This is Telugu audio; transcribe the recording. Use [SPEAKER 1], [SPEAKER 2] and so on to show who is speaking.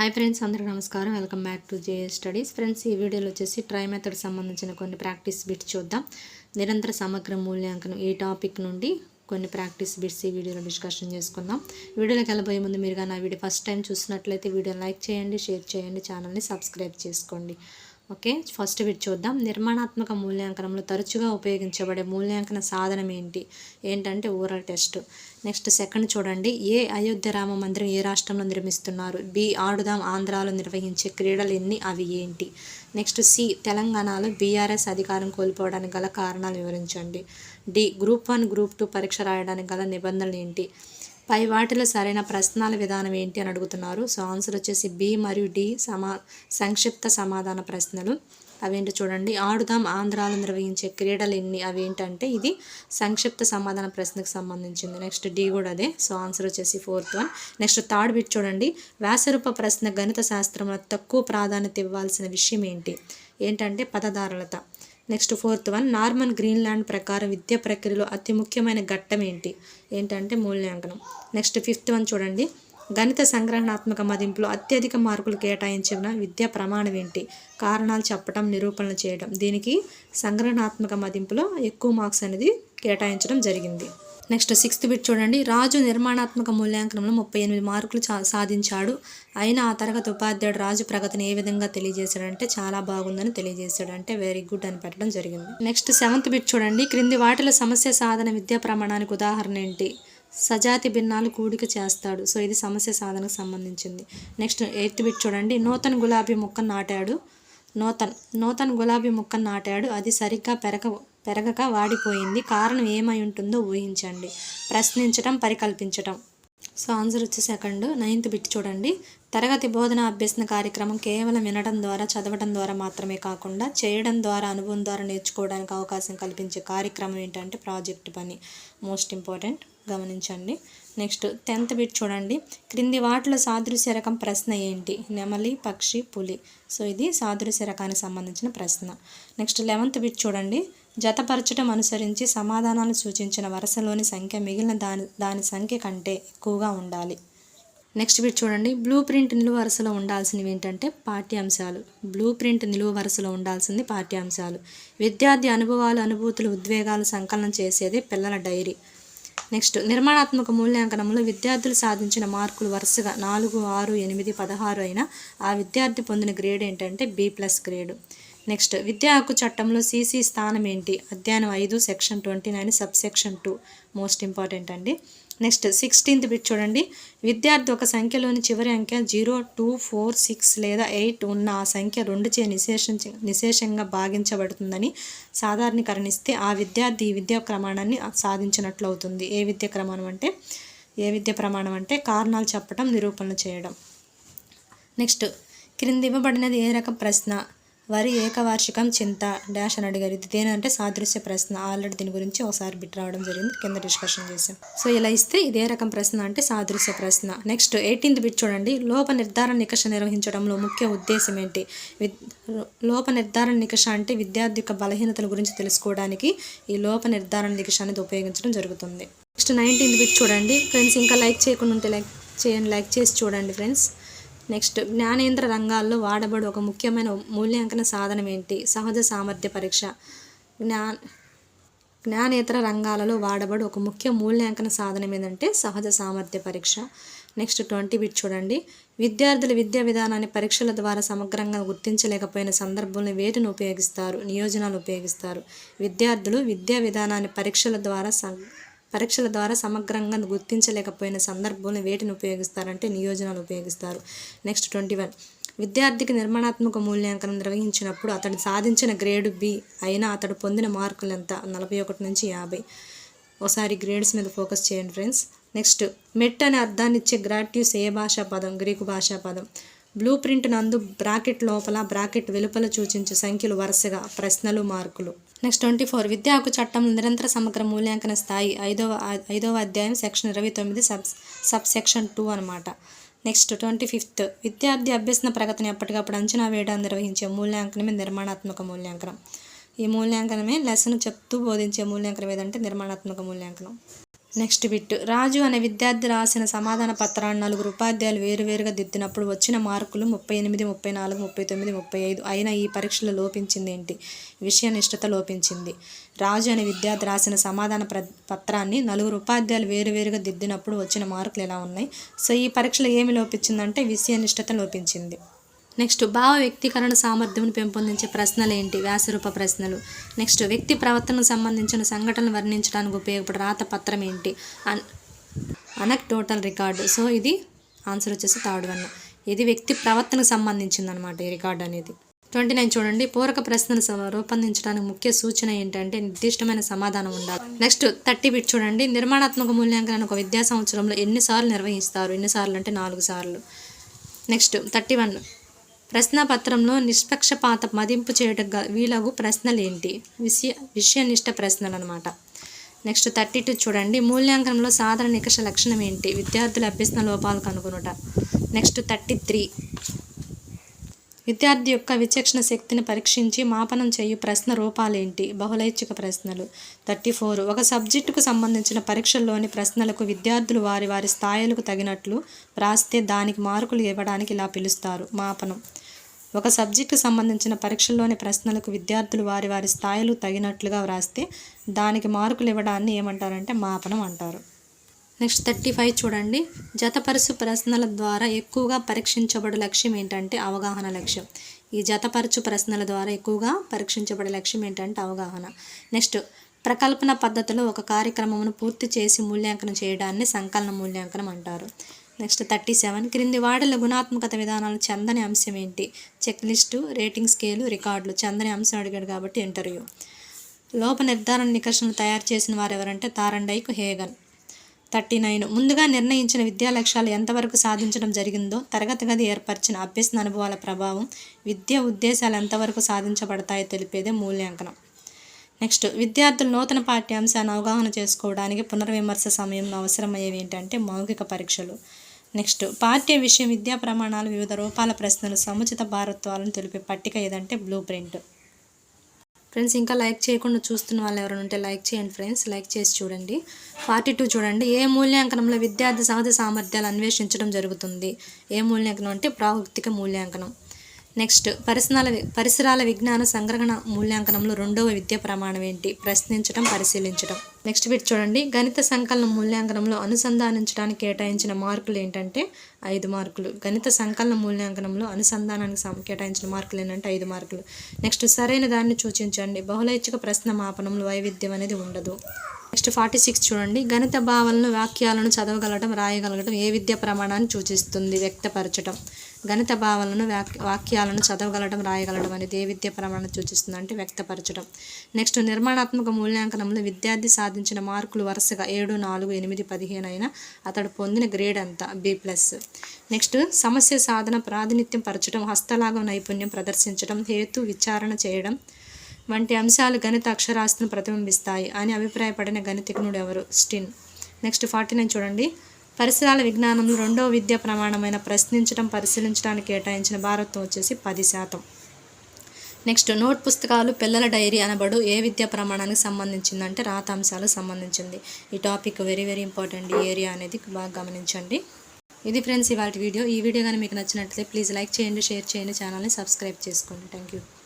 [SPEAKER 1] హాయ్ ఫ్రెండ్స్ అందరూ నమస్కారం. Welcome back to J studies friends ఈ వీడియోలో వచ్చేసి ట్రై మెథడ్ సంబంధించిన కొన్ని ప్రాక్టీస్ బిట్స్ చూద్దాం. నిరంతర సమగ్ర మూల్యాంకనం ఈ టాపిక్ నుండి కొన్ని ప్రాక్టీస్ బిట్స్ ఈ వీడియోలో డిస్కషన్ చేసుకుందాం. వీడియోలోకి వెళ్ళబోయే ముందు మీరు కానీ ఆ వీడియో ఫస్ట్ టైం చూసినట్లయితే వీడియో లైక్ చేయండి షేర్ చేయండి ఛానల్ని సబ్స్క్రైబ్ చేసుకోండి. ఓకే ఫస్ట్ వీటి చూద్దాం. నిర్మాణాత్మక మూల్యాంకనంలో తరచుగా ఉపయోగించబడే మూల్యాంకన సాధనం ఏంటి? ఏంటంటే ఓరల్ టెస్ట్. నెక్స్ట్ సెకండ్ చూడండి. ఏ అయోధ్య రామ మందిరం ఏ రాష్ట్రంలో నిర్మిస్తున్నారు? బి ఆడుదాం ఆంధ్రాలో నిర్వహించే క్రీడలు ఎన్ని? అవి ఏంటి? నెక్స్ట్ సి తెలంగాణలో బీఆర్ఎస్ అధికారం కోల్పోవడానికి గల కారణాలు వివరించండి. D group one group two పరీక్ష రాయడానికి గల నిబంధనలు ఏంటి? పై వాటిలో సరైన ప్రశ్నల విధానం ఏంటి అని అడుగుతున్నారు. సో ఆన్సర్ వచ్చేసి బి మరియు డి సమా సంక్షిప్త సమాధాన ప్రశ్నలు. అవేంటి చూడండి. ఆడుదాం. ఆంధ్రాలో నిర్వహించే క్రీడలు ఎన్ని? అవేంటంటే ఇది సంక్షిప్త సమాధాన ప్రశ్నకు సంబంధించింది. నెక్స్ట్ డి కూడా అదే. సో ఆన్సర్ వచ్చేసి fourth one. Next third bit చూడండి. వ్యాసరూప ప్రశ్న గణిత శాస్త్రంలో తక్కువ ప్రాధాన్యత ఇవ్వాల్సిన విషయం ఏంటి? ఏంటంటే పదధారలత. Next fourth one Norman Gronlund ప్రకారం విద్యా ప్రక్రియలో అతి ముఖ్యమైన ఘట్టం ఏంటి ఏంటంటే మూల్యాంకనం. నెక్స్ట్ ఫిఫ్త్ వన్ చూడండి. గణిత సంగ్రహణాత్మక మదింపులో అత్యధిక మార్కులు కేటాయించిన విద్యా ప్రమాణం ఏంటి కారణాలు చెప్పడం నిరూపణలు చేయడం దీనికి సంగ్రహణాత్మక మదింపులో ఎక్కువ మార్క్స్ అనేది కేటాయించడం జరిగింది. నెక్స్ట్ సిక్స్త్ బిట్ చూడండి. రాజు నిర్మాణాత్మక మూల్యాంకనంలో ముప్పై ఎనిమిది మార్కులు సాధించాడు. అయినా ఆ తరగతి ఉపాధ్యాయుడు రాజు ప్రగతిని ఏ విధంగా తెలియజేశాడంటే చాలా బాగుందని తెలియజేశాడు అంటే వెరీ గుడ్ అని పెట్టడం జరిగింది. నెక్స్ట్ సెవెంత్ బిట్ చూడండి. క్రింది వాటిలో సమస్య సాధన విద్యా ప్రమాణానికి ఉదాహరణ ఏంటి? సజాతి భిన్నాలు కూడిక చేస్తాడు. సో ఇది సమస్య సాధనకు సంబంధించింది. నెక్స్ట్ ఎయిత్ బిట్ చూడండి. నూతన్ గులాబీ మొక్క నాటాడు. నూతన్ నూతన్ గులాబీ మొక్క నాటాడు. అది సరిగ్గా పెరగ పెరగక వాడిపోయింది. కారణం ఏమై ఉంటుందో ఊహించండి. ప్రశ్నించటం పరికల్పించటం. సో ఆన్సర్ వచ్చి సెకండ్ నైన్త్ బిట్ చూడండి. తరగతి బోధన అభ్యసన కార్యక్రమం కేవలం వినడం ద్వారా చదవడం ద్వారా మాత్రమే కాకుండా చేయడం ద్వారా అనుభవం ద్వారా నేర్చుకోవడానికి అవకాశం కల్పించే కార్యక్రమం ఏంటంటే ప్రాజెక్ట్ పని. మోస్ట్ ఇంపార్టెంట్ గమనించండి. నెక్స్ట్ టెన్త్ బిట్ చూడండి. క్రింది వాటిలో సాదృశ్య రకం ప్రశ్న ఏంటి? నెమలి పక్షి పులి. సో ఇది సాదృశ్య రకానికి సంబంధించిన ప్రశ్న. నెక్స్ట్ లెవెంత్ బిట్ చూడండి. జతపరచడం అనుసరించి సమాధానాలు సూచించిన వరుసలోని సంఖ్య మిగిలిన దాని దాని సంఖ్య కంటే ఎక్కువగా ఉండాలి. నెక్స్ట్ బిట్ చూడండి. బ్లూ ప్రింట్ నిలువ వరుసలో ఉండాల్సినవి ఏంటంటే పాఠ్యాంశాలు. బ్లూ ప్రింట్ నిలువ వరుసలో ఉండాల్సింది పాఠ్యాంశాలు. విద్యార్థి అనుభవాలు అనుభూతులు ఉద్వేగాలు సంకలనం చేసేది పిల్లల డైరీ. నెక్స్ట్ నిర్మాణాత్మక మూల్యాంకనంలో విద్యార్థులు సాధించిన మార్కులు వరుసగా నాలుగు ఆరు ఎనిమిది పదహారు అయినా ఆ విద్యార్థి పొందిన గ్రేడ్ ఏంటంటే బి ప్లస్ గ్రేడ్ నెక్స్ట్ విద్యా హక్కు చట్టంలో సీసీ స్థానం ఏంటి? అధ్యయనం ఐదు section twenty nine subsection two. Most important అండి. నెక్స్ట్ సిక్స్టీన్త్ బిట్ చూడండి. విద్యార్థి ఒక సంఖ్యలోని చివరి అంకె జీరో టూ ఫోర్ సిక్స్ లేదా ఎయిట్ ఉన్న ఆ సంఖ్య రెండు చే నిశేషంగా భాగించబడుతుందని సాధారణీకరణిస్తే ఆ విద్యార్థి ఈ విద్యా ప్రమాణాన్ని సాధించినట్లు అవుతుంది. ఏ విద్యా ప్రమాణం అంటే? ఏ విద్య ప్రమాణం అంటే కారణాలు చెప్పడం నిరూపణలు చేయడం. నెక్స్ట్ క్రింది ఇవ్వబడినది ఏ రకం ప్రశ్న? వరి ఏకవార్షికం చింత డాష్ అని అడిగారు. ఇది దేనంటే సాదృశ్య ప్రశ్న. ఆల్రెడీ దీని గురించి ఒకసారి బిట్ రావడం జరిగింది. కింద డిస్కషన్ చేసాం సో ఇలా ఇస్తే ఇదే రకం ప్రశ్న అంటే సాదృశ్య ప్రశ్న. నెక్స్ట్ ఎయిటీన్త్ బిట్ చూడండి. లోప నిర్ధారణ నికష నిర్వహించడంలో ముఖ్య ఉద్దేశం ఏంటి? లోప నిర్ధారణ నికష అంటే విద్యార్థి యొక్క బలహీనతల గురించి తెలుసుకోవడానికి ఈ లోప నిర్ధారణ నికష అనేది ఉపయోగించడం జరుగుతుంది. నెక్స్ట్ నైన్టీన్త్ బిట్ చూడండి. ఫ్రెండ్స్ ఇంకా లైక్ చేయకుండా ఉంటే లైక్ చేయండి. లైక్ చేసి చూడండి ఫ్రెండ్స్. నెక్స్ట్ జ్ఞానేంద్ర రంగాల్లో వాడబడు ఒక ముఖ్యమైన మూల్యాంకన సాధనం ఏంటి? సహజ సామర్థ్య పరీక్ష. జ్ఞా జ్ఞానేతర రంగాలలో వాడబడు ఒక ముఖ్య మూల్యాంకన సాధనం ఏంటంటే సహజ సామర్థ్య పరీక్ష. నెక్స్ట్ ట్వంటీ బిట్ చూడండి. విద్యార్థుల విద్యా విధానాన్ని పరీక్షల ద్వారా సమగ్రంగా గుర్తించలేకపోయిన సందర్భంలో వేటిని ఉపయోగిస్తారు? నియోజనాలు ఉపయోగిస్తారు. విద్యార్థులు విద్యా విధానాన్ని పరీక్షల ద్వారా పరీక్షల ద్వారా సమగ్రంగా గుర్తించలేకపోయిన సందర్భంలో వేటిని ఉపయోగిస్తారంటే నియోజనాలు ఉపయోగిస్తారు. Next twenty one. విద్యార్థికి నిర్మాణాత్మక మూల్యాంకనం నిర్వహించినప్పుడు అతడు సాధించిన గ్రేడు బి అయినా అతడు పొందిన మార్కులు ఎంత? నలభై ఒకటి నుంచి యాభై. ఒకసారి గ్రేడ్స్ మీద ఫోకస్ చేయండి ఫ్రెండ్స్. నెక్స్ట్. మెట్ అనే అర్థాన్ని ఇచ్చే గ్రాట్యూస్ ఏ భాషా పదం గ్రీకు భాషా పదం. బ్లూ ప్రింట్ నందు బ్రాకెట్ లోపల బ్రాకెట్ వెలుపల సూచించే సంఖ్యలు వరుసగా ప్రశ్నలు మార్కులు. Next twenty four. విద్యా హక్కు చట్టం నిరంతర సమగ్ర మూల్యాంకన స్థాయి ఐదవ ఐదవ అధ్యాయం సెక్షన్ ఇరవై తొమ్మిది సబ్ సబ్ సెక్షన్ టూ అనమాట నెక్స్ట్ ట్వంటీ ఫిఫ్త్. విద్యార్థి అభ్యసన ప్రగతిని ఎప్పటికప్పుడు అంచనా వేయడం నిర్వహించే మూల్యాంకనమే నిర్మాణాత్మక మూల్యాంకనం. ఈ మూల్యాంకనమే లెసన్ చెప్తూ బోధించే మూల్యాంకనం ఏదంటే నిర్మాణాత్మక మూల్యాంకనం. Next bit. రాజు అనే విద్యార్థి రాసిన సమాధాన పత్రాన్ని నలుగురు ఉపాధ్యాయులు వేరువేరుగా దిద్దినప్పుడు వచ్చిన మార్కులు ముప్పై ఎనిమిది ముప్పై నాలుగు ముప్పై తొమ్మిది ముప్పై ఐదు అయినా ఈ పరీక్షలో లోపించింది ఏంటి? విషయనిష్టత లోపించింది. రాజు అనే విద్యార్థి రాసిన సమాధాన ప్ర పత్రాన్ని నలుగురు ఉపాధ్యాయులు వేరువేరుగా దిద్దినప్పుడు వచ్చిన మార్కులు ఎలా ఉన్నాయి? సో ఈ పరీక్షలో ఏమి లోపించిందంటే విషయనిష్టత లోపించింది. నెక్స్ట్ భావ వ్యక్తీకరణ సామర్థ్యం పెంపొందించే ప్రశ్నలు ఏంటి? వ్యాసరూప ప్రశ్నలు. నెక్స్ట్ వ్యక్తి ప్రవర్తనకు సంబంధించిన సంఘటనలు వర్ణించడానికి ఉపయోగపడే రాత పత్రం ఏంటి? An anecdotal record. సో ఇది ఆన్సర్ వచ్చేసి థర్డ్ వన్. ఇది వ్యక్తి ప్రవర్తనకు సంబంధించింది అనమాట ఈ రికార్డు అనేది. ట్వంటీ నైన్ చూడండి. పూరక ప్రశ్నలు రూపొందించడానికి ముఖ్య సూచన ఏంటంటే నిర్దిష్టమైన సమాధానం ఉండాలి. నెక్స్ట్ థర్టీ బిట్ చూడండి. నిర్మాణాత్మక మూల్యాంకనాన్ని ఒక విద్యా సంవత్సరంలో ఎన్నిసార్లు నిర్వహిస్తారు? ఎన్నిసార్లు అంటే నాలుగు సార్లు. Next thirty one. ప్రశ్నపత్రంలో నిష్పక్షపాత మదింపు చేయటం వీలగు ప్రశ్నలు ఏంటి విషయ విషయనిష్ట ప్రశ్నలు అనమాట నెక్స్ట్ థర్టీ టూ చూడండి. మూల్యాంకనంలో సాధారణ నికష లక్షణం ఏంటి? విద్యార్థుల అభ్యసన లోపాలు కనుగొనుట. నెక్స్ట్ థర్టీ త్రీ విద్యార్థి యొక్క విచక్షణ శక్తిని పరీక్షించి మాపనం చేయు ప్రశ్న రూపాలేంటి? బహుళైచ్ఛిక ప్రశ్నలు. Thirty four. ఒక సబ్జెక్టుకు సంబంధించిన పరీక్షల్లోని ప్రశ్నలకు విద్యార్థులు వారి వారి స్థాయిలకు తగినట్లు వ్రాస్తే దానికి మార్కులు ఇవ్వడానికి ఇలా పిలుస్తారు. మాపనం. ఒక సబ్జెక్టుకు సంబంధించిన పరీక్షల్లోని ప్రశ్నలకు విద్యార్థులు వారి వారి స్థాయిలు తగినట్లుగా వ్రాస్తే దానికి మార్కులు ఇవ్వడాన్ని ఏమంటారంటే మాపనం అంటారు. నెక్స్ట్ థర్టీ ఫైవ్ చూడండి. జతపరుసు ప్రశ్నల ద్వారా ఎక్కువగా పరీక్షించబడు లక్ష్యం ఏంటంటే అవగాహన లక్ష్యం. ఈ జతపరచు ప్రశ్నల ద్వారా ఎక్కువగా పరీక్షించబడే లక్ష్యం ఏంటంటే అవగాహన. నెక్స్ట్ ప్రకల్పన పద్ధతిలో ఒక కార్యక్రమమును పూర్తి చేసి మూల్యాంకనం చేయడాన్ని సంకలన మూల్యాంకనం అంటారు. నెక్స్ట్ థర్టీ సెవెన్ క్రింది వాడల గుణాత్మకత విధానాలు చందని అంశం ఏంటి? చెక్ లిస్టు రేటింగ్ స్కేలు రికార్డులు. చందని అంశం అడిగాడు కాబట్టి ఇంటర్వ్యూ. లోప నిర్ధారణ నికషను తయారు చేసిన వారు ఎవరంటే తారండైక్ హేగన్. Thirty nine. ముందుగా నిర్ణయించిన విద్యా లక్ష్యాలు ఎంతవరకు సాధించడం జరిగిందో తరగతి గది ఏర్పరిచిన అభ్యసన అనుభవాల ప్రభావం విద్య ఉద్దేశాలు ఎంతవరకు సాధించబడతాయో తెలిపేదే మూల్యాంకనం. నెక్స్ట్ విద్యార్థులు నూతన పాఠ్యాంశాన్ని అవగాహన చేసుకోవడానికి పునర్విమర్శ సమయంలో అవసరమయ్యేవి ఏంటంటే మౌఖిక పరీక్షలు. నెక్స్ట్ పాఠ్య విషయం విద్యా ప్రమాణాలు వివిధ రూపాల ప్రశ్నలు సముచిత భారత్వాలను తెలిపే పట్టిక ఏదంటే బ్లూ ప్రింట్. ఫ్రెండ్స్ ఇంకా లైక్ చేయకుండా చూస్తున్న వాళ్ళు ఎవరైనా ఉంటే లైక్ చేయండి ఫ్రెండ్స్ లైక్ చేసి చూడండి. ఫార్టీ టూ చూడండి. ఏ మూల్యాంకనంలో విద్యార్థి సహజ సామర్థ్యాలు అన్వేషించడం జరుగుతుంది? ఏ మూల్యాంకనం అంటే ప్రావృత్తిక మూల్యాంకనం. నెక్స్ట్ పరిసరాల పరిసరాల విజ్ఞాన సంగ్రహణ మూల్యాంకనంలో రెండవ విద్య ప్రమాణం ఏంటి? ప్రశ్నించడం పరిశీలించడం నెక్స్ట్ బిట్ చూడండి. గణిత సంకలన మూల్యాంకనంలో అనుసంధానించడానికి కేటాయించిన మార్కులు ఏంటంటే ఐదు మార్కులు. గణిత సంకలన మూల్యాంకనంలో అనుసంధానానికి కేటాయించిన మార్కులు ఏంటంటే ఐదు మార్కులు. నెక్స్ట్ సరైన దాన్ని సూచించండి. బహుళైచ్ఛిక ప్రశ్న మాపనంలో వైవిధ్యం అనేది ఉండదు. నెక్స్ట్ ఫార్టీ సిక్స్ చూడండి. గణిత భావనలు వాక్యాలను చదవగలటం రాయగలగడం ఏ విద్య ప్రమాణాన్ని సూచిస్తుంది? వ్యక్తపరచడం గణిత భావనలను వాక్ వాక్యాలను చదవగలడం రాయగలడం అనేది ఏ విద్య ప్రమాణం సూచిస్తుంది అంటే వ్యక్తపరచడం నెక్స్ట్ నిర్మాణాత్మక మూల్యాంకనంలో విద్యార్థి సాధించిన మార్కులు వరుసగా ఏడు నాలుగు ఎనిమిది పదిహేను అయినా అతడు పొందిన గ్రేడ్ అంతా బి ప్లస్ నెక్స్ట్ సమస్య సాధన ప్రాతినిధ్యం పరచడం హస్తలాగం నైపుణ్యం ప్రదర్శించడం హేతు విచారణ చేయడం వంటి అంశాలు గణిత అక్షరాస్తును ప్రతిబింబిస్తాయి అని అభిప్రాయపడిన గణితజ్ఞుడు ఎవరు? స్టిన్. నెక్స్ట్ ఫార్టీ నైన్ చూడండి. పరిసరాల విజ్ఞానంలో రెండవ విద్యా ప్రమాణమైన ప్రశ్నించడం పరిశీలించడానికి కేటాయించిన భారత్వం వచ్చేసి పది శాతం. నెక్స్ట్ నోట్ పుస్తకాలు పిల్లల డైరీ అనబడు ఏ విద్యా ప్రమాణానికి సంబంధించిందంటే రాత అంశాలకు సంబంధించింది. ఈ topic very very important area అనేది బాగా గమనించండి. ఇది ఫ్రెండ్స్ ఇవాళ వీడియో. ఈ వీడియో కానీ మీకు నచ్చినట్లయితే ప్లీజ్ లైక్ చేయండి షేర్ చేయండి ఛానల్ని సబ్స్క్రైబ్ చేసుకోండి. Thank you